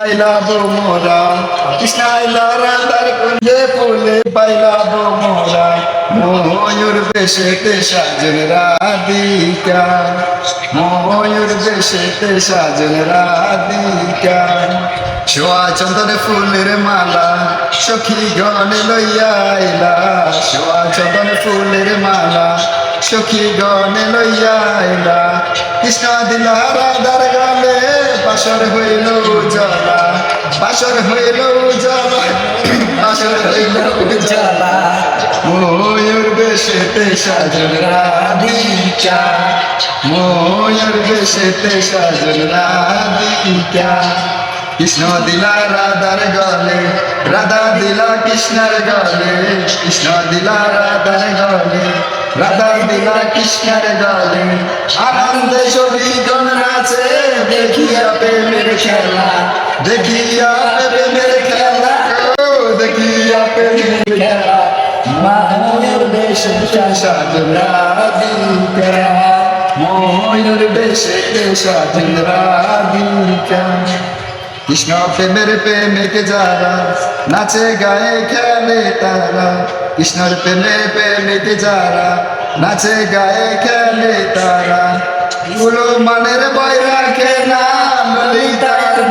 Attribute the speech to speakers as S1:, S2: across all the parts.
S1: পাইলাবো মোরা কৃষ্ণাইলা রাধার কুঞ্জে ফুলে পাইলাবো মোরা। ময়ূর বেশেতে সাজন রাধিকা, ময়ূর বেশেতে সাজন রাধিকা। ছোয়া চন্দন ফুলের মালা, সখী গণে লইয়া আইলা। ছোয়া চন্দন ফুলের মালা, সখী গণে লইয়া আইলা। কৃষ্ণ দিলা রাধার গলে বাসর হইল উজলা। বাসর হইল ময়ূর বেশেতে সাজন ময়ূর বেশেতে সাজন কৃষ্ণ দিলা রাধার গলে, রাধা দিলা কৃষ্ণের গলে। কৃষ্ণ দিলা রাধার গলে, রাধা দিলা কৃষ্ণের গলে। আনন্দে ছবি গণ নাচে, দেখিয়া প্রেমের খেলা। দেখিয়া কৃষ্ণ প্রেমের প্রেমিক যারা, নাচে, গায়ে, খেলে তারা। কৃষ্ণর প্রেমে প্রেমিক যারা, নাচে, গায়ে, খেলে তারা। গুলো মানের ললিতার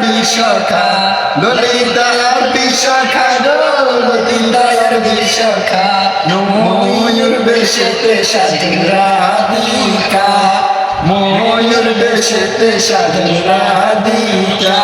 S1: বিশাখা ললিতার বিশাখা ললিতার বিশাখা। ময়ূর বেশেতে সাজিন রাধিকা ময়ূর বেশেতে সাজিন রাধিকা।